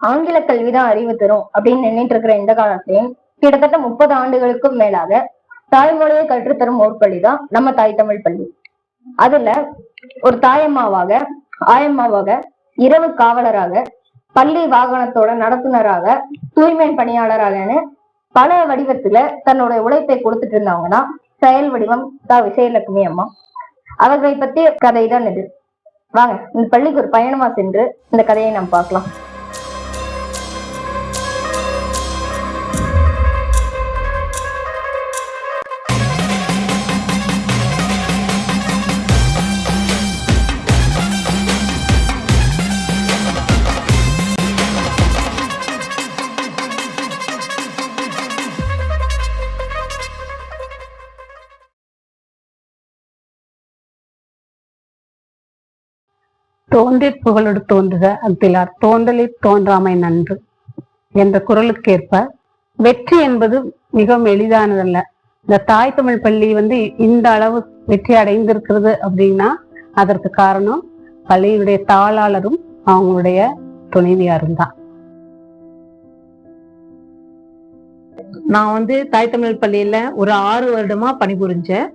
ஆங்கில கல்விதான் அறிவு தரும் அப்படின்னு நின்னுட்டு இருக்கிற இந்த காலத்திலையும் கிட்டத்தட்ட முப்பது ஆண்டுகளுக்கும் மேலாக தாய்மொழியை கற்றுத்தரும் ஓர் பள்ளி தான் நம்ம தாய் தமிழ் பள்ளி. அதுல ஒரு தாயம்மாவாக ஆயம்மாவாக இரவு காவலராக பள்ளி வாகனத்தோட நடத்துனராக தூய்மை பணியாளராகன்னு பல வடிவத்துல தன்னோட உழைப்பை கொடுத்துட்டு இருந்தாங்கன்னா செயல் வடிவம் தா விஜயலட்சுமி அம்மா. அவர்களை பத்தி கதை தான் இது. வாங்க இந்த பள்ளிக்கு ஒரு பயணமா சென்று இந்த கதையை நாம் பார்க்கலாம். தோன்றி புகழோடு தோன்றுக அத்திலார் தோன்றலில் தோன்றாமை நன்று என்ற குரலுக்கேற்ப வெற்றி என்பது மிகவும் எளிதானதல்ல. இந்த தாய் தமிழ் பள்ளி வந்து இந்த அளவு வெற்றி அடைந்திருக்கிறது அப்படின்னா அதற்கு காரணம் பள்ளியுடைய தாளாளரும் அவங்களுடைய துணைவியாரும் தான் நான் வந்து தாய் தமிழ் பள்ளியில ஒரு ஆறு வருடமா பணிபுரிஞ்சேன்.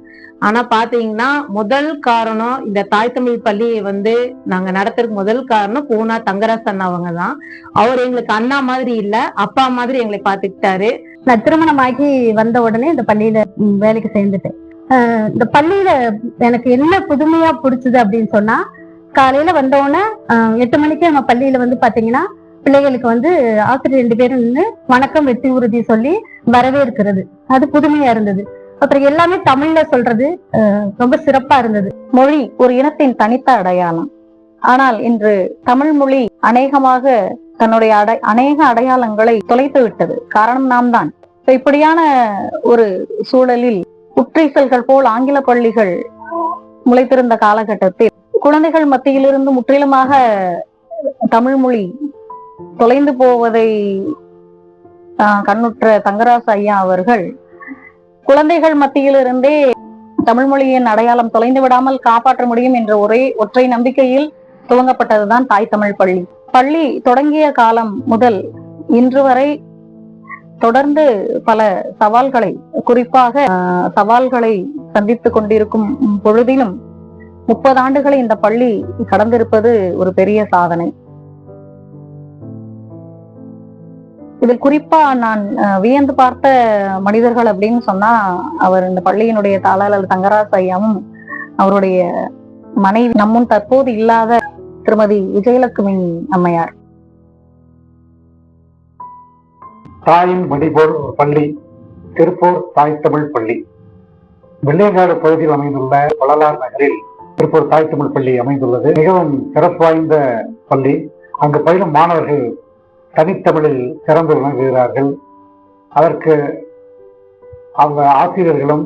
ஆனா பாத்தீங்கன்னா முதல் காரணம் இந்த தாய் தமிழ் பள்ளியை வந்து நாங்க நடத்துறதுக்கு முதல் காரணம் பூனா தங்கராஜ் அண்ணா அவங்க தான். அவர் எங்களுக்கு அண்ணா மாதிரி இல்ல அப்பா மாதிரி எங்களை பாத்துக்கிட்டாரு. நான் திருமணமாகி வந்த உடனே இந்த பள்ளியில வேலைக்கு சேர்ந்துட்டேன். இந்த பள்ளியில எனக்கு என்ன புதுமையா பிடிச்சது அப்படின்னு சொன்னா காலையில வந்த உடனே எட்டு மணிக்கு நம்ம பள்ளியில வந்து பாத்தீங்கன்னா பிள்ளைகளுக்கு வந்து ஆசிரியர் ரெண்டு பேரும் நின்று வணக்கம் வெற்றி உறுதி சொல்லி வரவேற்கிறது. அது புதுமையா இருந்தது. அப்புறம் எல்லாமே தமிழ்ல சொல்றது ரொம்ப சிறப்பா இருந்தது. மொழி ஒரு இனத்தின் தனித்த அடையாளம். ஆனால் இன்று தமிழ் மொழி அநேகமாக தன்னுடைய அடை அநேக அடையாளங்களை தொலைத்து விட்டது. காரணம் நாம் தான். இப்படியான ஒரு சூழலில் உற்றீசல்கள் போல் ஆங்கில பள்ளிகள் முளைத்திருந்த காலகட்டத்தில் குழந்தைகள் மத்தியிலிருந்து முற்றிலுமாக தமிழ் மொழி தொலைந்து போவதை கண்ணுற்ற தங்கராசு ஐயா அவர்கள் குழந்தைகள் மத்தியிலிருந்தே தமிழ் மொழியின் அடையாளம் தொலைந்து விடாமல் காப்பாற்ற முடியும் என்ற ஒரே ஒற்றை நம்பிக்கையில் துவங்கப்பட்டதுதான் தாய் தமிழ் பள்ளி. பள்ளி தொடங்கிய காலம் முதல் இன்று வரை தொடர்ந்து பல சவால்களை குறிப்பாக சவால்களை சந்தித்துக் கொண்டிருக்கும் பொழுதிலும் முப்பது ஆண்டுகளை இந்த பள்ளி கடந்திருப்பது ஒரு பெரிய சாதனை. இதில் குறிப்பா நான் வியந்து பார்த்த மனிதர்கள் அப்படின்னு சொன்னா அவர் இந்த பள்ளியினுடைய தாளாளர் தங்கராஜ் ஐயாவும் அவருடைய மனைவி நம்மும் தற்போது இல்லாத திருமதி விஜயலட்சுமி அம்மையார். தாயின் மடிபோல் பள்ளி திருப்பூர் தாய் தமிழ் பள்ளி. வெள்ளையங்காடு பகுதியில் அமைந்துள்ள வள்ளலார் நகரில் திருப்பூர் தாய் தமிழ் பள்ளி அமைந்துள்ளது. மிகவும் சிறப்பு வாய்ந்த பள்ளி. அங்கு பயிலும் மாணவர்கள் தனித்தமிழில் சிறந்து விளங்குகிறார்கள். அதற்கு அவங்க ஆசிரியர்களும்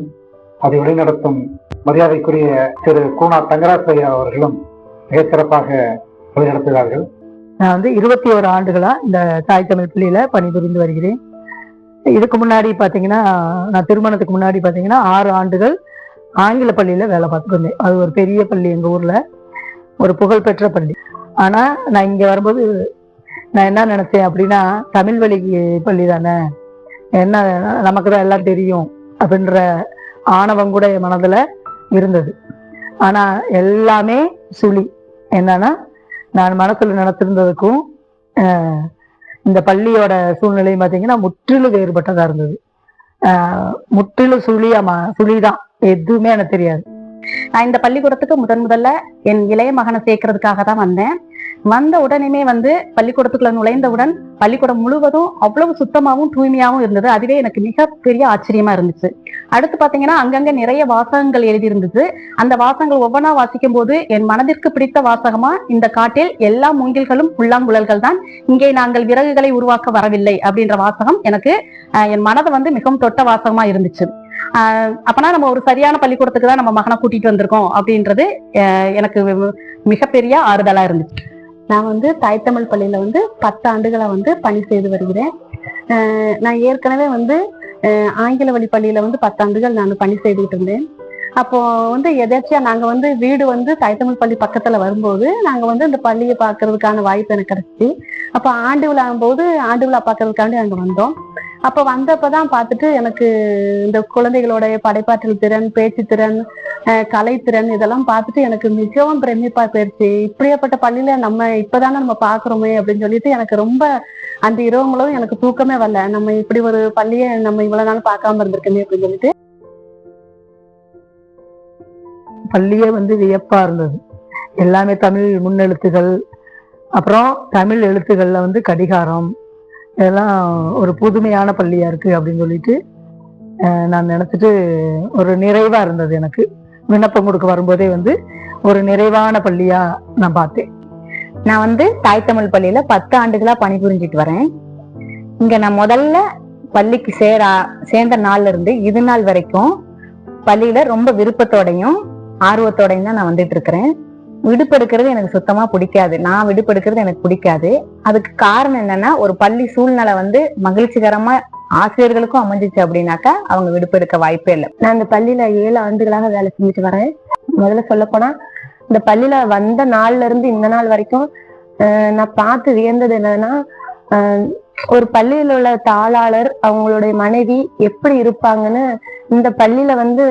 அதை வழிநடத்தும் மரியாதைக்குரிய திரு கூனா தங்கராசையா அவர்களும் மிக சிறப்பாக வழிநடத்துகிறார்கள். நான் வந்து இருபத்தி ஓரு ஆண்டுகளா இந்த தாய் தமிழ் பள்ளியில பணிபுரிந்து வருகிறேன். இதுக்கு முன்னாடி பாத்தீங்கன்னா நான் திருமணத்துக்கு முன்னாடி பாத்தீங்கன்னா ஆறு ஆண்டுகள் ஆங்கில பள்ளியில வேலை பார்த்துட்டு இருந்தேன். அது ஒரு பெரிய பள்ளி எங்க ஊர்ல. ஒரு புகழ்பெற்ற பள்ளி. ஆனா நான் இங்க வரும்போது நான் என்ன நினைச்சேன் அப்படின்னா தமிழ் வழி பள்ளி தானே என்ன நமக்கு தான் எல்லாம் தெரியும் அப்படின்ற ஆணவம் கூட என் மனதில் இருந்தது. ஆனால் எல்லாமே சுழி. என்னன்னா நான் மனசில் நினைச்சிருந்ததுக்கும் இந்த பள்ளியோட சூழ்நிலையும் பார்த்தீங்கன்னா முற்றிலும் வேறுபட்டதாக இருந்தது. முற்றிலும் சுழியாமா சுழிதான். எதுவுமே எனக்கு தெரியாது. நான் இந்த பள்ளிக்கூடத்துக்கு முதன் முதல்ல என் இளைய மகனை சேர்க்கறதுக்காக தான் வந்தேன். வந்த உடனேமே வந்து பள்ளிக்கூடத்துக்குள்ள நுழைந்தவுடன் பள்ளிக்கூடம் முழுவதும் அவ்வளவு சுத்தமாவும் தூய்மையாகவும் இருந்தது. அதுவே எனக்கு மிகப்பெரிய ஆச்சரியமா இருந்துச்சு. அடுத்து பாத்தீங்கன்னா அங்கங்க நிறைய வாசகங்கள் எழுதியிருந்தது. அந்த வாசகங்கள் ஒவ்வொன்றா வாசிக்கும் போது என் மனதிற்கு பிடித்த வாசகமா இந்த காட்டில் எல்லா மூங்கில்களும் புல்லாங்குழல்கள் தான். இங்கே நாங்கள் விறகுகளை உருவாக்க வரவில்லை அப்படின்ற வாசகம் எனக்கு அஹ், என் மனதை வந்து மிகவும் தொட்ட வாசகமா இருந்துச்சு. ஆஹ் அப்பனா நம்ம ஒரு சரியான பள்ளிக்கூடத்துக்கு தான் நம்ம மகனை கூட்டிட்டு வந்திருக்கோம் அப்படின்றது அஹ் எனக்கு மிகப்பெரிய ஆறுதலா இருந்துச்சு. நான் வந்து தாய்த்தமிழ் பள்ளியில் பள்ளியில வந்து பத்து ஆண்டுகளை வந்து பணி செய்து வருகிறேன். நான் ஏற்கனவே வந்து ஆங்கில வழி பள்ளியில வந்து பத்தாண்டுகள் நான் பணி செய்துகிட்டு இருந்தேன். அப்போ வந்து எதாச்சியா நாங்க வந்து வீடு வந்து தாய்த்தமிழ் பள்ளி பக்கத்துல வரும்போது நாங்க வந்து இந்த பள்ளியை பார்க்கறதுக்கான வாய்ப்பு எனக்கு கிடைச்சிச்சு அப்போ ஆண்டு விழாவும் போது ஆண்டு விழா பார்க்கறதுக்காண்டி அங்க வந்தோம். அப்ப வந்தப்பதான் பார்த்துட்டு எனக்கு இந்த குழந்தைகளோட படைப்பாற்றல் திறன் பேச்சு திறன் அஹ் கலைத்திறன் இதெல்லாம் பார்த்துட்டு எனக்கு மிகவும் பிரமிப்பா போயிருச்சு. இப்படியாப்பட்ட பள்ளியில நம்ம இப்பதானே நம்ம பாக்குறோமே அப்படின்னு சொல்லிட்டு எனக்கு ரொம்ப அந்த இரவுங்களும் எனக்கு தூக்கமே வரல. நம்ம இப்படி ஒரு பள்ளியை நம்ம இவ்வளவு நாள் பார்க்காம இருந்திருக்கோமே அப்படின்னு சொல்லிட்டு. பள்ளியே வந்து வியப்பா இருந்தது. எல்லாமே தமிழ் முன்னெழுத்துகள் அப்புறம் தமிழ் எழுத்துக்கள்ல வந்து கடிகாரம் இதெல்லாம் ஒரு புதுமையான பள்ளியா இருக்கு அப்படின்னு சொல்லிட்டு நான் நினைச்சிட்டு ஒரு நிறைவா இருந்தது எனக்கு. விண்ணப்பம் கொடுக்க வரும்போதே வந்து ஒரு நிறைவான பள்ளியா நான் பார்த்தேன். நான் வந்து தாய் தமிழ் பள்ளியில பத்து ஆண்டுகளா பணிபுரிஞ்சிட்டு வரேன். இங்க நான் முதல்ல பள்ளிக்கு சேர சேர்ந்த நாள்ல இருந்து இது நாள் வரைக்கும் பள்ளியில ரொம்ப விருப்பத்தோடையும் ஆர்வத்தோடையும் தான் நான் வந்துட்டு இருக்கிறேன். விடுப்பெடுக்கிறது எனக்கு சுத்தமா பிடிக்காது. நான் விடுப்பெடுக்கிறது எனக்கு பிடிக்காது. அதுக்கு காரணம் என்னன்னா ஒரு பள்ளி சூழ்நிலை வந்து மகிழ்ச்சிகரமா ஆசிரியர்களுக்கும் அமைஞ்சிச்சு அப்படின்னாக்கா அவங்க விடுப்பெடுக்க வாய்ப்பே இல்லை. நான் இந்த பள்ளியில ஏழு ஆண்டுகளாக வேலை செஞ்சுட்டு வரேன். முதல்ல சொல்ல போனா இந்த பள்ளியில வந்த நாள்ல இருந்து இந்த நாள் வரைக்கும் நான் பார்த்து வியந்தது என்னன்னா ஒரு பள்ளியில உள்ள தாளாளர் அவங்களுடைய மனைவி எப்படி இருப்பாங்கன்னு இந்த பள்ளியில வந்து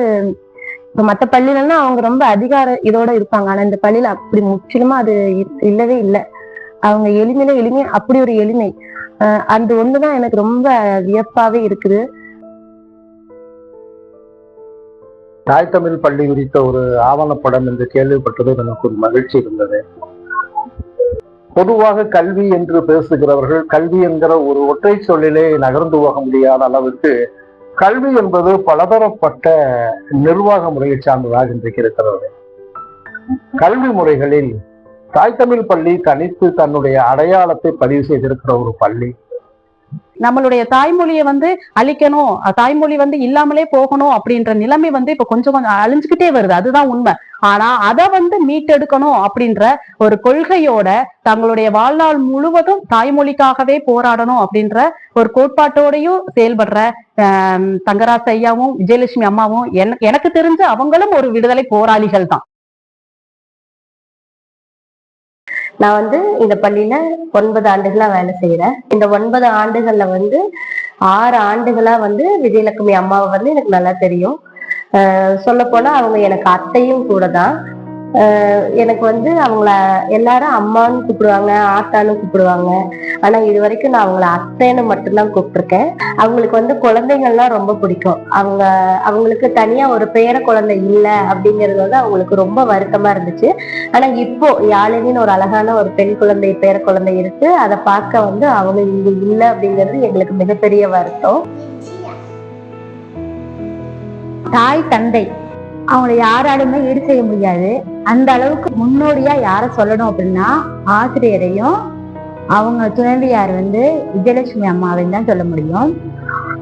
இப்போ மத்த பள்ளியிலன்னா அவங்க ரொம்ப அதிகார இதோட இருப்பாங்க. ஆனா இந்த பள்ளியில அப்படி முற்றிலுமா அது இ- இல்லவே இல்லை. அவங்க எளிமையில எளிமை அப்படி ஒரு எளிமை. அந்த ஒண்ணுதான் எனக்கு ரொம்ப வியப்பாவே இருக்குது. தாய் தமிழ் பள்ளி குறித்த ஒரு ஆவணப்படம் என்று கேள்விப்பட்டது எனக்கு ஒரு மகிழ்ச்சி இருந்தது. பொதுவாக கல்வி என்று பேசுகிறவர்கள் கல்வி என்கிற ஒரு ஒற்றை சொல்லிலே நகர்ந்து போக முடியாத அளவுக்கு கல்வி என்பது பலதரப்பட்ட நிர்வாக முறையை சார்ந்ததாக இன்றைக்கு இருக்கிறது. கல்வி முறைகளில் தாய் தமிழ் பள்ளி தனித்து தன்னுடைய அடையாளத்தை பதிவு செய்திருக்கிற ஒரு பள்ளி. நம்மளுடைய தாய்மொழியை வந்து அழிக்கணும் தாய்மொழி வந்து இல்லாமலே போகணும் அப்படின்ற நிலைமை வந்து இப்ப கொஞ்சம் கொஞ்சம் அழிஞ்சுக்கிட்டே வருது. அதுதான் உண்மை. ஆனா அதை வந்து மீட்டெடுக்கணும் அப்படின்ற ஒரு கொள்கையோட தங்களுடைய வாழ்நாள் முழுவதும் தாய்மொழிக்காகவே போராடணும் அப்படின்ற ஒரு கோட்பாட்டோடையும் செயல்படுற ஆஹ் தங்கராசு ஐயாவும் விஜயலட்சுமி அம்மாவும் என- எனக்கு தெரிஞ்சு அவங்களும் ஒரு விடுதலை போராளிகள் தான் நான் வந்து இந்த பள்ளியில ஒன்பது ஆண்டுகளா வேலை செய்யறேன் இந்த ஒன்பது ஆண்டுகள்ல வந்து ஆறு ஆண்டுகளா வந்து விஜயலட்சுமி அம்மாவை வந்து எனக்கு நல்லா தெரியும். சொல்ல போனா அவங்க எனக்கு அத்தையும் கூட தான் எனக்கு வந்து அவங்கள எல்லாரும் அம்மான்னு கூப்பிடுவாங்க ஆத்தான்னு கூப்பிடுவாங்க. ஆனா இது வரைக்கும் நான் அவங்கள அத்தைன்னு மட்டும்தான் கூப்பிட்டுருக்கேன். அவங்களுக்கு வந்து குழந்தைங்கள்லாம் ரொம்ப பிடிக்கும். அவங்க அவங்களுக்கு தனியா ஒரு பேர குழந்தை இல்லை அப்படிங்கிறது வந்து அவங்களுக்கு ரொம்ப வருத்தமா இருந்துச்சு. ஆனா இப்போ யாழினின்னு ஒரு அழகான ஒரு பெண் குழந்தை பேர குழந்தை இருக்கு. அதை பார்க்க வந்து அவங்க இங்க இல்லை அப்படிங்கிறது எங்களுக்கு மிகப்பெரிய வருத்தம். தாய் தந்தை. அவங்கள யாராலுமே ஈடு செய்ய முடியாது. அந்த அளவுக்கு முன்னோடியா யார சொல்லணும் அப்படின்னா ஆசிரியரையும் அவங்க துணைவியார் வந்து விஜயலட்சுமி அம்மாவையும் தான் சொல்ல முடியும்.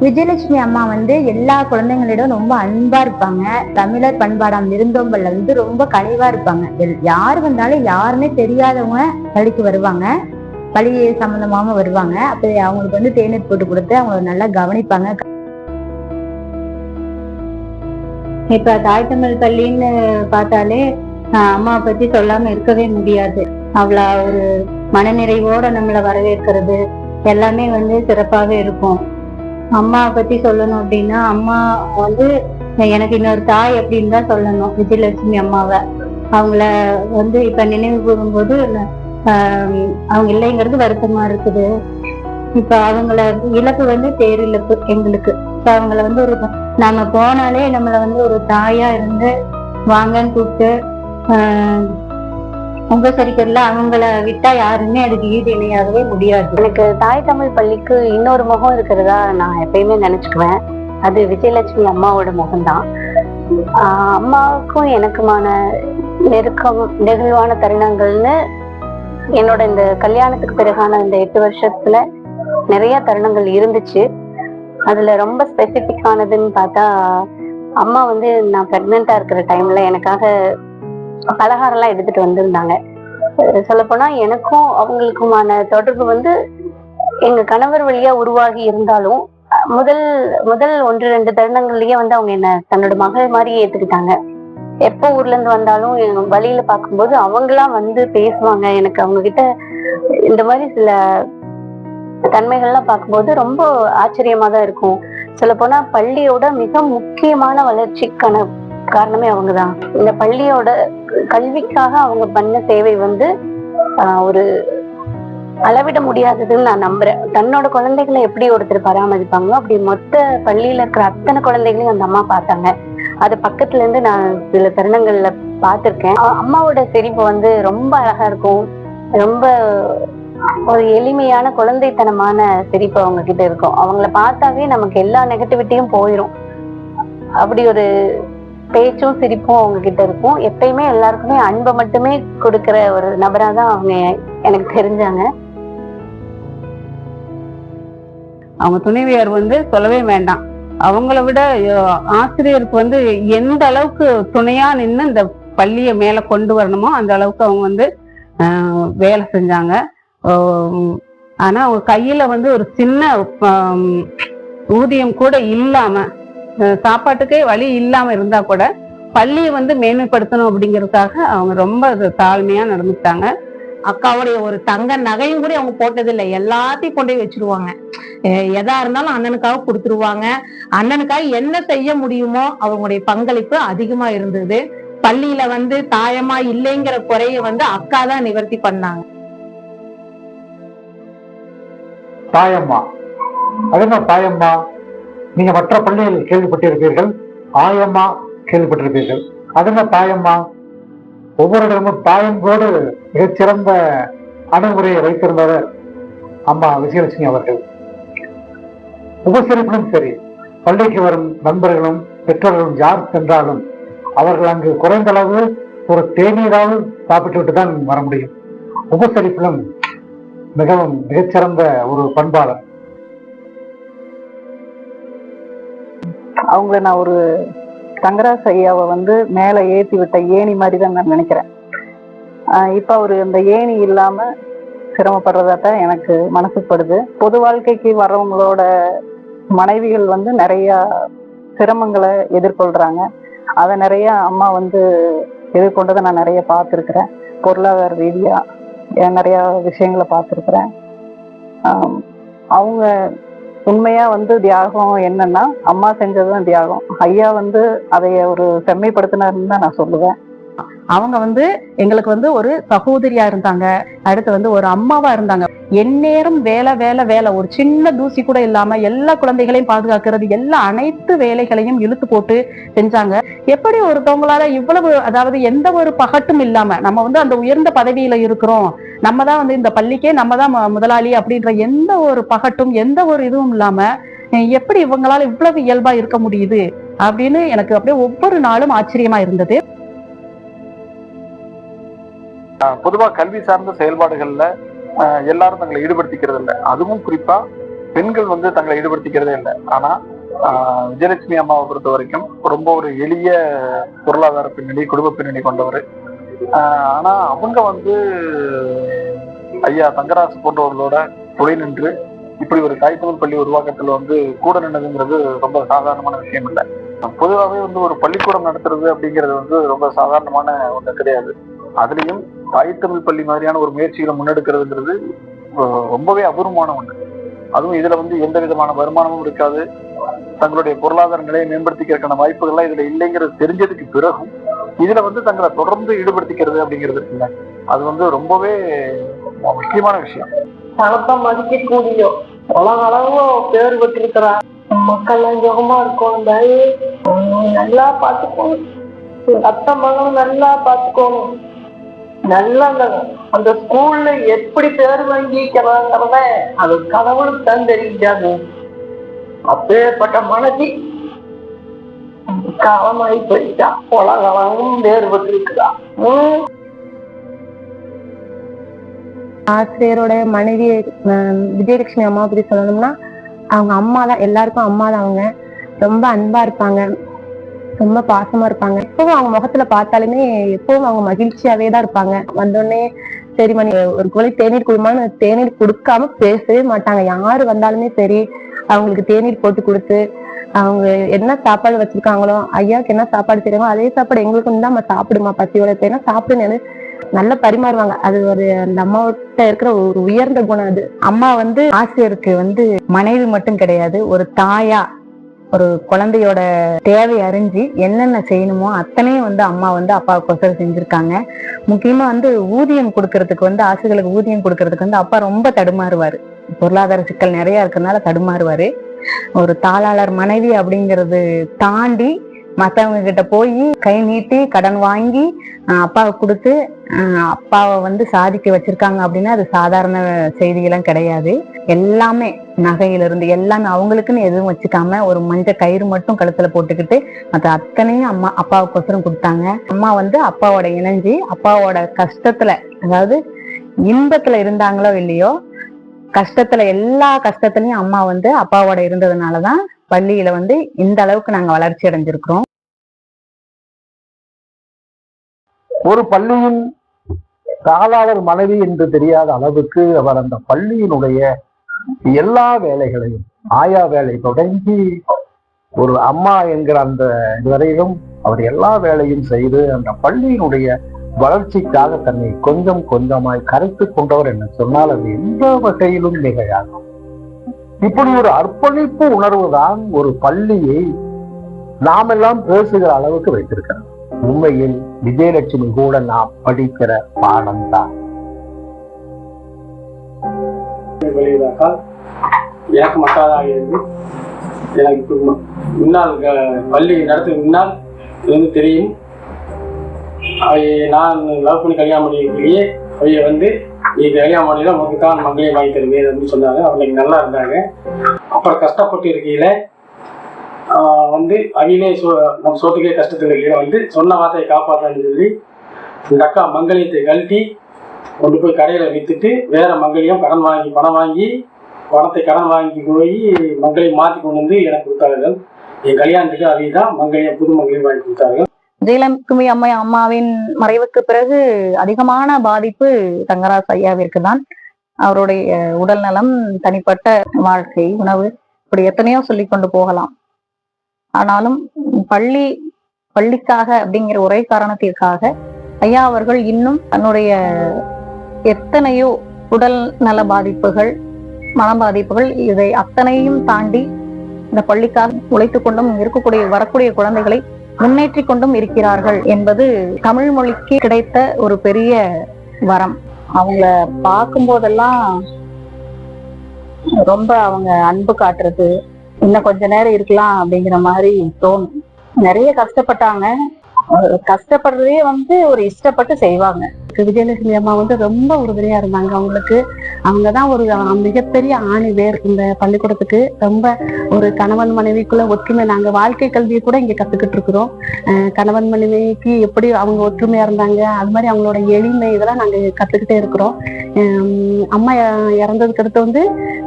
விஜயலட்சுமி அம்மா வந்து எல்லா குழந்தைங்களிடம் ரொம்ப அன்பா இருப்பாங்க. தமிழர் பண்பாடாம் விருந்தோம்பல்ல வந்து ரொம்ப கனிவா இருப்பாங்க. எல்- யார் வந்தாலும் யாருமே தெரியாதவங்க பள்ளிக்கு வருவாங்க. பள்ளி சம்பந்தமாம வருவாங்க. அப்ப அவங்களுக்கு வந்து தேநீர் போட்டு கொடுத்து அவங்கள நல்லா கவனிப்பாங்க. இப்ப தாய் தமிழ் பள்ளின்னு பார்த்தாலே அம்மாவை அம்மா பத்தி சொல்லாம இருக்கவே முடியாது. அவ்வளோ ஒரு மனநிறைவோட நம்மளை வரவேற்கிறது. எல்லாமே வந்து சிறப்பாகவே இருக்கும். அம்மா பத்தி சொல்லணும் அப்படின்னா அம்மா வந்து எனக்கு இன்னொரு தாய் அப்படின்னு தான் சொல்லணும் விஜயலட்சுமி அம்மாவை. அவங்கள வந்து இப்ப நினைவு கூறும்போது ஆஹ் அவங்க இல்லைங்கிறது வருத்தமா இருக்குது. இப்ப அவங்கள இழப்பு வந்து தேர் இழப்பு எங்களுக்கு. இப்ப அவங்கள வந்து ஒரு நாங்க போனாலே நம்மள வந்து ஒரு தாயா இருந்து வாங்கன்னு கூப்பிட்டு உபசரிக்கிறதுல அவங்கள விட்டா யாருமே அதுக்கு ஈடு இணையாகவே முடியாது. எனக்கு தாய் தமிழ் பள்ளிக்கு இன்னொரு முகம் இருக்கிறதா நான் எப்பயுமே நினைச்சுக்குவேன். அது விஜயலட்சுமி அம்மாவோட முகம்தான். அம்மாவுக்கும் எனக்குமான நெருக்கம் நெகிழ்வான தருணங்கள்னு என்னோட இந்த கல்யாணத்துக்கு பிறகான இந்த எட்டு வருஷத்துல நிறைய தருணங்கள் இருந்துச்சு. அதுல ரொம்ப ஸ்பெசிபிக் ஆனதுன்னு பார்த்தா அம்மா வந்து நான் பிரெக்னெண்டா இருக்கிற டைம்ல எனக்காக பலகாரம்லாம் எடுத்துட்டு வந்திருந்தாங்க. சொல்ல போனா எனக்கும் அவங்களுக்குமான தொடர்பு வந்து எங்க கணவர் வழியா உருவாகி இருந்தாலும் முதல் முதல் ஒன்று ரெண்டு தருணங்கள்லயே வந்து அவங்க என்ன தன்னோட மகள் மாதிரி ஏத்துக்கிட்டாங்க. எப்போ ஊர்ல இருந்து வந்தாலும் வழியில பார்க்கும்போது அவங்களாம் வந்து பேசுவாங்க. எனக்கு அவங்க கிட்ட இந்த மாதிரி சில தன்மைகள்லாம் பார்க்கும்போது ரொம்ப ஆச்சரியமா தான் இருக்கும். சொல்ல போனா பள்ளியோட மிக முக்கியமான வளர்ச்சிக்கான காரணமே அவங்கதான். இந்த பள்ளியோட கல்விக்காக அவங்க பண்ண சேவை வந்து ஆஹ், ஒரு அளவிட முடியாததுன்னு நான் நம்புறேன். தன்னோட குழந்தைகளை எப்படி ஒருத்தர் பராமரிப்பாங்களோ அப்படி மொத்த பள்ளியில இருக்கிற அத்தனை குழந்தைகளையும் அந்த அம்மா பார்த்தாங்க. அது பக்கத்துல இருந்து நான் சில தருணங்கள்ல பார்த்திருக்கேன். அம்மாவோட சிரிப்பு வந்து ரொம்ப அழகா இருக்கும். ரொம்ப ஒரு எளிமையான குழந்தைத்தனமான சிரிப்பு அவங்க கிட்ட இருக்கும். அவங்கள பார்த்தாவே நமக்கு எல்லா நெகட்டிவிட்டியும் போயிடும் அப்படி ஒரு பேச்சும் சிரிப்பும் அவங்க கிட்ட இருக்கும். எப்பயுமே எல்லாருக்குமே அன்பை மட்டுமே கொடுக்கிற ஒரு நபரா தான் அவங்க எனக்கு தெரிஞ்சாங்க. அவங்க துணைவியார் வந்து சொல்லவே வேண்டாம். அவங்கள விட ஆசிரியருக்கு வந்து எந்த அளவுக்கு துணையா நின்று இந்த பள்ளியை மேல கொண்டு வரணுமோ அந்த அளவுக்கு அவங்க வந்து வேலை செஞ்சாங்க. ஆனா அவங்க கையில வந்து ஒரு சின்ன ஊதியம் கூட இல்லாம சாப்பாட்டுக்கே வழி இல்லாம இருந்தா கூட பள்ளியை வந்து மேன்மைப்படுத்தணும் அப்படிங்கறதுக்காக அவங்க ரொம்ப தாழ்மையா நடந்துட்டாங்க அக்காவுடைய ஒரு தங்க நகையும் கூட அவங்க போட்டதில்லை. எல்லாத்தையும் கொண்டு போய் வச்சிருவாங்க. எதா இருந்தாலும் அண்ணனுக்காக கொடுத்துருவாங்க. அண்ணனுக்காக என்ன செய்ய முடியுமோ அவங்களுடைய பங்களிப்பு அதிகமா இருந்தது. பள்ளியில வந்து தாயமா இல்லைங்கிற குறைய வந்து அக்கா தான் நிவர்த்தி பண்ணாங்க. தாயம்மா. அது தாயம்மா நீங்க மற்ற பள்ளிகளில் கேள்விப்பட்டிருப்பீர்கள் ஆயம்மா கேள்விப்பட்டிருப்பீர்கள். அது தாயம்மா ஒவ்வொரு இடமும் தாயம்போடு மிகச்சிறந்த அணுகுமுறையை வைத்திருந்தவர் அம்மா விஜயலட்சுமி அவர்கள். உபசரிப்பிலும் சரி பள்ளிக்கு வரும் நண்பர்களும் பெற்றோர்களும் யார் சென்றாலும் அவர்கள் அங்கு குறைந்த அளவு ஒரு தேநீராவது சாப்பிட்டு விட்டு தான் வர முடியும். உபசரிப்பிலும் மிகவும் மிகச்சிறந்த ஒரு பண்பாளர். அவங்கள நான் ஒரு தங்கராஜ் ஐயாவை வந்து மேலே ஏத்தி விட்ட ஏணி மாதிரி தான் நான் நினைக்கிறேன். ஆஹ் இப்ப அவரு அந்த ஏணி இல்லாம சிரமப்படுறதா தான் எனக்கு மனசுப்படுது பொது வாழ்க்கைக்கு வர்றவங்களோட மனைவிகள் வந்து நிறைய சிரமங்களை எதிர்கொள்றாங்க. அதை நிறைய அம்மா வந்து எதிர்கொண்டதை நான் நிறைய பார்த்துருக்குறேன். பொருளாதார ரீதியா நிறைய விஷயங்களை பார்த்துருக்குறேன். அவங்க உண்மையா வந்து தியாகம் என்னன்னா அம்மா செஞ்சது தான் தியாகம். ஐயா வந்து அதைய ஒரு செம்மைப்படுத்தினாருன்னு தான் நான் சொல்லுவேன். அவங்க வந்து எங்களுக்கு வந்து ஒரு சகோதரியா இருந்தாங்க. அடுத்து வந்து ஒரு அம்மாவா இருந்தாங்க. எந்நேரம் வேலை வேலை வேலை. ஒரு சின்ன தூசி கூட இல்லாம எல்லா குழந்தைகளையும் பாதுகாக்கிறது எல்லா அனைத்து வேலைகளையும் இழுத்து போட்டு செஞ்சாங்க. எப்படி ஒருத்தவங்களால இவ்வளவு அதாவது எந்த ஒரு பகட்டும் இல்லாம நம்ம வந்து அந்த உயர்ந்த பதவியில இருக்கிறோம். நம்ம தான் வந்து இந்த பள்ளிக்கே நம்ம தான் முதலாளி அப்படின்ற எந்த ஒரு பகட்டும் எந்த ஒரு இதுவும் இல்லாம எப்படி இவங்களால இவ்வளவு இயல்பா இருக்க முடியுது? அப்படின்னு எனக்கு அப்படியே ஒவ்வொரு நாளும் ஆச்சரியமா இருந்தது. பொதுவாக கல்வி சார்ந்த செயல்பாடுகளில் எல்லாரும் தங்களை ஈடுபடுத்திக்கிறது இல்லை. அதுவும் குறிப்பாக பெண்கள் வந்து தங்களை ஈடுபடுத்திக்கிறதே இல்லை. ஆனால் விஜயலட்சுமி அம்மாவை பொறுத்த வரைக்கும் ரொம்ப ஒரு எளிய பொருளாதார பின்னணி குடும்ப பின்னணி கொண்டவர். ஆனால் ஆனா அவங்க வந்து ஐயா தங்கராசு போன்றவர்களோட துணை நின்று இப்படி ஒரு தாய்த்தமிழ் பள்ளி உருவாக்கத்துல வந்து கூட நின்னதுங்கிறது ரொம்ப சாதாரணமான விஷயம் இல்லை. பொதுவாகவே வந்து ஒரு பள்ளிக்கூடம் நடத்துறது அப்படிங்கிறது வந்து ரொம்ப சாதாரணமான ஒன்று கிடையாது. அதுலேயும் தாய்த்தமிழ் பள்ளி மாதிரியான ஒரு முயற்சிகளை முன்னெடுக்கிறதுங்கிறது ரொம்பவே அபூர்வமான ஒன்று அதுவும் இதுல வந்து எந்த விதமான வருமானமும் இருக்காது. தங்களுடைய பொருளாதார நிலையை மேம்படுத்திக்கிறதுக்கான வாய்ப்புகள்லாம் இதுல இல்லைங்கிறது தெரிஞ்சதுக்கு பிறகும் இதுல வந்து தங்களை தொடர்ந்து ஈடுபடுத்திக்கிறது அப்படிங்கிறது இருக்குல்ல. அது வந்து ரொம்பவே முக்கியமான விஷயம். தனத்தை மதிக்கக்கூடிய உலக அளவு பேர் பெற்றிருக்கிறா மக்கள் எல்லாம் சுகமா இருக்கணும். தயவு நல்லா பாத்துக்கணும் அத்தை மகளும் நல்லா பாத்துக்கணும் நல்லா அந்த அந்த ஸ்கூல்ல எப்படி பேர் வாங்கிக்கிறாங்கிறத அது கடவுளுக்கு தான் தெரியாது அப்பேற்பட்ட மனதி. காலமாயி போயிட்டா உலகளவும் வேறுபட்டு பேர் உம் ஆசிரியரோட மனைவி அஹ், விஜயலட்சுமி அம்மா பத்தி சொல்லணும்னா அவங்க அம்மா தான் எல்லாருக்கும் அம்மா தான் அவங்க. ரொம்ப அன்பா இருப்பாங்க. ரொம்ப பாசமா இருப்பாங்க. எப்பவும் அவங்க முகத்துல பார்த்தாலுமே எப்பவும் அவங்க மகிழ்ச்சியாவே தான் இருப்பாங்க. வந்தோடனே சரி மணி ஒரு கோழி தேநீர் குடுமான்னு தேநீர் கொடுக்காம பேசவே மாட்டாங்க. யாரு வந்தாலுமே சரி அவங்களுக்கு தேநீர் போட்டு கொடுத்து அவங்க என்ன சாப்பாடு வச்சிருக்காங்களோ ஐயாவுக்கு என்ன சாப்பாடு செய்றாங்களோ அதே சாப்பாடு எங்களுக்கு வந்து நம்ம சாப்பிடுமா பசியோட இப்ப சாப்பிடுன்னு நல்லா பரிமாறுவாங்க. அது ஒரு அந்த அம்மாவிட்ட இருக்கிற ஒரு உயர்ந்த குணம் அது. அம்மா வந்து ஆசிரியருக்கு வந்து மனைவி மட்டும் கிடையாது ஒரு தாயா ஒரு குழந்தையோட தேவை அறிஞ்சு என்னென்ன செய்யணுமோ அத்தனையும் வந்து அம்மா வந்து அப்பாவுக்கோசரம் செஞ்சிருக்காங்க. முக்கியமா வந்து ஊதியம் கொடுக்கறதுக்கு வந்து ஆசைகளுக்கு ஊதியம் கொடுக்கறதுக்கு வந்து அப்பா ரொம்ப தடுமாறுவாரு. பொருளாதார சிக்கல் நிறைய இருக்கறனால தடுமாறுவாரு. ஒரு தாளாளர் மனைவி அப்படிங்கறது தாண்டி மத்தவங்க கிட்ட போய் கை நீட்டி கடன் வாங்கி அப்பாவை அப்பாவுக்கு கொடுத்து அப்பாவை வந்து சாதிக்க வச்சிருக்காங்க அப்படின்னா அது சாதாரண செய்தியெல்லாம் கிடையாது. எல்லாமே நகையிலிருந்து எல்லாமே அவங்களுக்குன்னு எதுவும் வச்சுக்காம ஒரு மஞ்சள் கயிறு மட்டும் கழுத்துல போட்டுக்கிட்டு மற்ற அத்தனையும் அம்மா அப்பாவுக்கோசரம் கொடுத்தாங்க. அம்மா வந்து அப்பாவோட இணைஞ்சு அப்பாவோட கஷ்டத்துல அதாவது இன்பத்துல இருந்தாங்களோ இல்லையோ கஷ்டத்துல எல்லா கஷ்டத்துலயும் அம்மா வந்து அப்பாவோட இருந்ததுனாலதான் பள்ளியில வந்து இந்த அளவுக்கு நாங்க வளர்ச்சி அடைஞ்சிருக்கிறோம். ஒரு பள்ளியின் காலாளர் மனைவி என்று தெரியாத அளவுக்கு அவர் அந்த பள்ளியினுடைய எல்லா வேலைகளையும் ஆயா வேலை தொடங்கி ஒரு அம்மா என்கிற அந்த இதுவரையிலும் அவர் எல்லா வேலையும் செய்து அந்த பள்ளியினுடைய வளர்ச்சிக்காக தன்னை கொஞ்சம் கொஞ்சமாய் கரைத்துக் கொண்டவர் என்று சொன்னால் அது எந்த வகையிலும் மிகையாகும். இப்படி ஒரு அர்ப்பணிப்பு உணர்வுதான் ஒரு பள்ளியை நாமெல்லாம் பேசுகிற அளவுக்கு வைத்திருக்கிறோம் உண்மையில் விஜயலட்சுமி கூட நாம் படிக்கிற பாடம் தான். எனக்கு மக்காதாக முன்னால் பள்ளி நடத்த முன்னால் தெரியும். நான் லவ் பண்ணி கல்யாணம் பண்ணிக்கிறே அவைய வந்து நீ கல்யாணம் பண்ணினா உனக்கு தான் மங்களே வாங்கி தருவேன் அப்படின்னு சொன்னாங்க. அவங்களுக்கு நல்லா இருந்தாங்க. அப்புறம் கஷ்டப்பட்டு இருக்கையில் வந்து அவிலே சோ நம்ம சோத்துக்கே கஷ்டத்தில் இருக்கையில் வந்து சொன்ன வார்த்தையை காப்பாத்தான்னு சொல்லி இந்த அக்கா மங்கலியத்தை கழட்டி கொண்டு போய் கடையில் விற்றுட்டு வேற மங்களையும் கடன் வாங்கி பணம் வாங்கி பணத்தை கடன் வாங்கி போய் மங்களையும் மாற்றி கொண்டு வந்து எனக்கு கொடுத்தார்கள். என் கல்யாணத்துக்கு அவங்க தான் மங்களையும் புது மங்களையும் வாங்கி கொடுத்தார்கள். ஜெயலட்சுமி அம்மா அம்மாவின் மறைவுக்கு பிறகு அதிகமான பாதிப்பு தங்கராஜ் ஐயாவிற்கு தான். அவருடைய உடல் நலம் தனிப்பட்ட வாழ்க்கை உணவு இப்படி எத்தனையோ சொல்லி கொண்டு போகலாம். ஆனாலும் பள்ளி பள்ளிக்காக அப்படிங்கிற ஒரே காரணத்திற்காக ஐயா அவர்கள் இன்னும் தன்னுடைய எத்தனையோ உடல் நல பாதிப்புகள் மன பாதிப்புகள் இதை அத்தனையும் தாண்டி இந்த பள்ளிக்காக உழைத்துக் கொண்டும் இருக்கக்கூடிய வரக்கூடிய குழந்தைகளை முன்னேற்றி கொண்டும் இருக்கிறார்கள் என்பது தமிழ் மொழிக்கு கிடைத்த ஒரு பெரிய வரம். அவங்கள பார்க்கும் போதெல்லாம் ரொம்ப அவங்க அன்பு காட்டுறது இன்னும் கொஞ்ச நேரம் இருக்கலாம் அப்படிங்கிற மாதிரி தோணும். நிறைய கஷ்டப்பட்டாங்க. கஷ்டப்படுறதே வந்து ஒரு இஷ்டப்பட்டு செய்வாங்க. விஜயலட்சுமி அம்மா வந்து ரொம்ப உறுதுணையா இருந்தாங்க. அவங்களுக்கு அவங்கதான் ஒரு மிகப்பெரிய ஆணி வேர் இந்த பள்ளிக்கூடத்துக்கு. ரொம்ப ஒரு கணவன் மனைவிக்குள்ள ஒற்றுமை. நாங்க வாழ்க்கை கல்வியை கூட இங்க கத்துக்கிட்டு இருக்கிறோம். கணவன் மனைவிக்கு எப்படி அவங்க ஒற்றுமையா இருந்தாங்க அது மாதிரி அவங்களோட எளிமை இதெல்லாம் நாங்க கத்துக்கிட்டே இருக்கிறோம். அம்மா இறந்ததுக்கு அடுத்து வந்து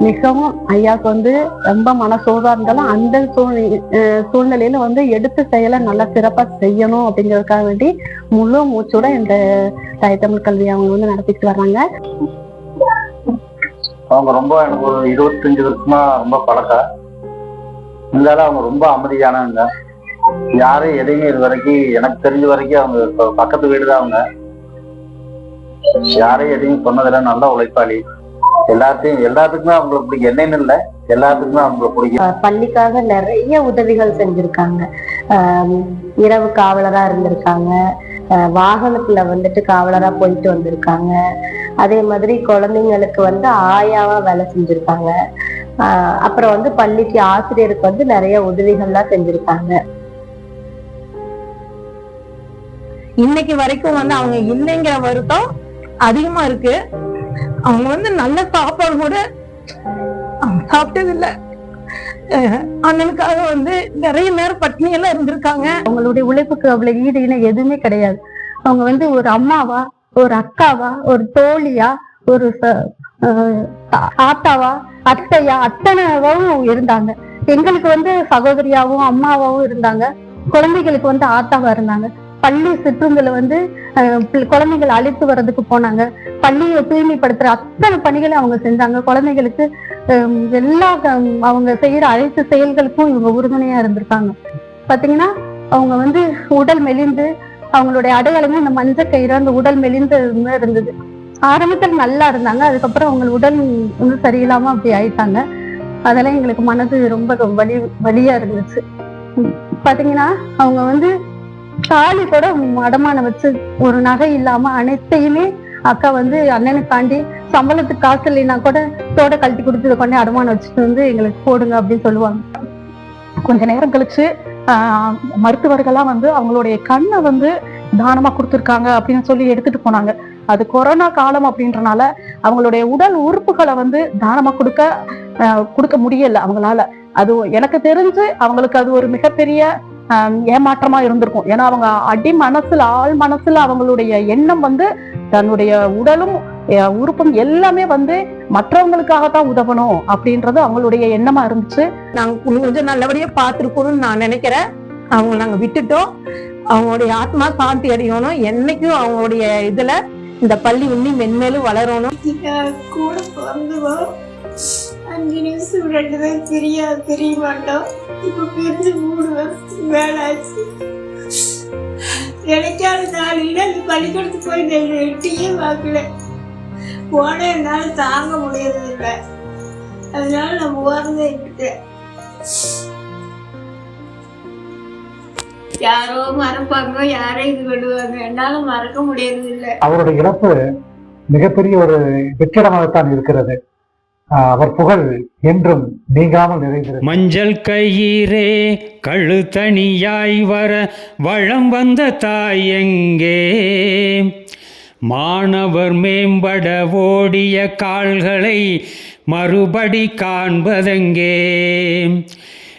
மிகவும் ஐயாவுக்கு வந்து ரொம்ப மனசோர்வா இருந்தாலும் அந்த சூழ்நிலை சூழ்நிலையில வந்து எடுத்து செயலை நல்லா சிறப்பா செய்யணும் அப்படிங்கிறதுக்காக வேண்டி முழு மூச்சோட இந்த தமிழ் கல்வி அவங்க வந்து நடத்திட்டு வர்றாங்க. அவங்க ரொம்ப எனக்கு ஒரு இருபத்தஞ்சு வருஷமா ரொம்ப பழக்கம் இருந்தாலும் அவங்க ரொம்ப அமைதியானவங்க. யாரும் எதையுமே இது வரைக்கும் எனக்கு தெரிஞ்ச வரைக்கும் அவங்க பக்கத்து வீடு தான் அவங்க. யாரையும் எதையும் சொன்னதில்லை. நல்ல உழைப்பாளி. எல்லாத்தையும் எல்லாத்துக்குமே அவங்களை பிடிக்கும். என்னன்னு இல்லை. எல்லாத்துக்குமே அவங்களை பிடிக்கும். பள்ளிக்காக நிறைய உதவிகள் செஞ்சிருக்காங்க. ஆஹ் இரவு காவலரா இருந்திருக்காங்க. ஆஹ் வாகனத்துல வந்துட்டு காவலரா போயிட்டு வந்திருக்காங்க. அதே மாதிரி குழந்தைங்களுக்கு வந்து ஆயாவா வேலை செஞ்சிருக்காங்க. ஆஹ் அப்புறம் வந்து பள்ளிக்கு ஆசிரியருக்கு வந்து நிறைய உதவிகள்லாம் செஞ்சிருக்காங்க. இன்னைக்கு வரைக்கும் வந்து அவங்க இல்லைங்கிற வருத்தம் அதிகமா இருக்கு. அவங்க வந்து நல்ல சாப்பாடு கூட சாப்பிட்டது இல்ல அண்ணனுக்காக வந்து நிறைய நேரம் பட்டினி எல்லாம் இருந்திருக்காங்க. அவங்களுடைய உழைப்புக்கு அவ்வளவு ஈடு இணை எதுவுமே கிடையாது. அவங்க வந்து ஒரு அம்மாவா ஒரு அக்காவா ஒரு தோழியா ஒரு ச- ஆஹ் ஆத்தாவா அத்தையா அத்தனைவாவும் இருந்தாங்க. எங்களுக்கு வந்து சகோதரியாவும் அம்மாவாவும் இருந்தாங்க. குழந்தைகளுக்கு வந்து ஆத்தாவா இருந்தாங்க. பள்ளி சிற்றுந்துல வந்து ஆஹ் பிள்ளை- அழைத்து வர்றதுக்கு போனாங்க. பள்ளியை தூய்மைப்படுத்துற அத்தனை பணிகளை அவங்க செஞ்சாங்க. குழந்தைகளுக்கு எல்லா அவங்க செய்யற அனைத்து செயல்களுக்கும் இவங்க உறுதுணையா இருந்திருக்காங்க. பாத்தீங்கன்னா அவங்க வந்து உடல் மெலிந்து அவங்களுடைய அடையாளமே இந்த மஞ்சள் கயிறு அந்த உடல் மெலிந்து இருந்தது. ஆரம்பத்தில் நல்லா இருந்தாங்க. அதுக்கப்புறம் அவங்க உடல் வந்து சரியில்லாம அப்படி ஆயிட்டாங்க. அதெல்லாம் எங்களுக்கு மனது ரொம்ப வலி வலியா இருந்துச்சு. பாத்தீங்கன்னா அவங்க வந்து தாலி கூட அடமானம் வச்சு ஒரு நகை இல்லாம அனைத்தையுமே அக்கா வந்து அண்ணனுக்காண்டி சம்பளத்துக்கு காசு இல்லைன்னா கூட தோட கழட்டி கொடுத்து இதை கொண்டு அடமானம் வச்சுட்டு வந்து எங்களுக்கு போடுங்க அப்படின்னு சொல்லுவாங்க. கொஞ்ச நேரம் கழிச்சு ஆஹ், மருத்துவர்கள்லாம் வந்து அவங்களுடைய கண்ணை வந்து தானமா கொடுத்துருக்காங்க அப்படின்னு சொல்லி எடுத்துட்டு போனாங்க. அது கொரோனா காலம் அப்படின்றனால அவங்களுடைய உடல் உறுப்புகளை வந்து தானமா கொடுக்க ஆஹ், கொடுக்க முடியல அவங்களால. அது எனக்கு தெரிஞ்சு அவங்களுக்கு அது ஒரு மிகப்பெரிய ஏமாற்றமா இருந்திருக்கும். ஏன்னா அவங்க அடி மனசுல ஆள் மனசுல அவங்களுடைய எண்ணம் வந்து தன்னுடைய உடலும் உறுப்பும் எல்லாமே வந்து மற்றவங்களுக்காகத்தான் உதவணும் அப்படின்றது அவங்களுடைய எண்ணமா இருந்துச்சு. நாங்க கொஞ்சம் நல்லபடியா பார்த்துருக்கணும்னு நான் நினைக்கிறேன். அவங்க நாங்க விட்டுட்டோம். அவங்களுடைய ஆத்மா சாந்தி அடையணும். என்னைக்கும் அவங்களுடைய இதுல இந்த பள்ளி இன்னும் மென்மேலும் வளரணும். கூட பிறந்தவோ அஞ்சு நிமிஷம் ரெண்டு பேரும் பிரிய பிரிய மாட்டோம். இப்போ பிரிஞ்சு மூணு வருஷத்துக்கு மேல ஆச்சு நினைக்காத பள்ளிக்கூடத்துக்கு போய் நான் எட்டியே பார்க்கல போன என்னால் தாங்க முடியறதில்லை. அதனால நான் ஓரந்தே விட்டுட்டேன். யாரோ மறப்பாங்க யாரோ இது பண்ணுவாங்க. என்னால மறக்க முடியறதில்லை. அவருடைய இழப்பு மிகப்பெரிய ஒரு வெற்றிடமாகத்தான் இருக்கிறது. அவர் புகழ் என்றும் நீங்காமல் நிறைந்தது மஞ்சள் கயிறே கழுத்தணியாய் வர வளம் வந்த தாய் எங்கே? மாணவர் மேம்பட ஓடிய கால்களை மறுபடி காண்பதெங்கே?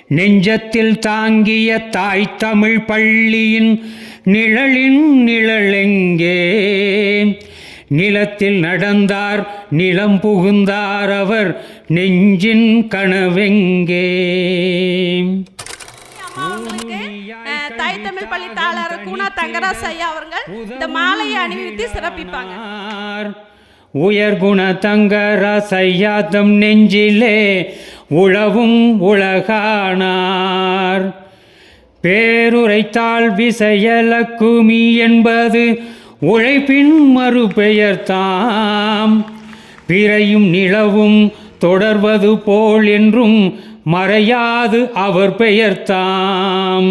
நெஞ்சத்தில் தாங்கிய தாய் தமிழ் பள்ளியின் நிழலின் நிழலெங்கே நிலத்தில் நடந்தார் நிலம் புகுந்தார் அவர் நெஞ்சின் கனவெங்கே? தாய் தமிழ் பள்ளி தாளர் கூனா தங்கராஜ் ஐயா அவர்கள் இந்த மாலையை அணிவித்து சிறப்பிப்பாங்க. உயர்குண தங்கரசையாத்தம் நெஞ்சிலே உழவும் உலகானார். பேருரைத்தால் விசையலக்குமி என்பது உழைப்பின் மறுபெயர்தாம். பிறையும் நிலவும் தொடர்வது போல் என்றும் மறையாது அவர் பெயர்தாம்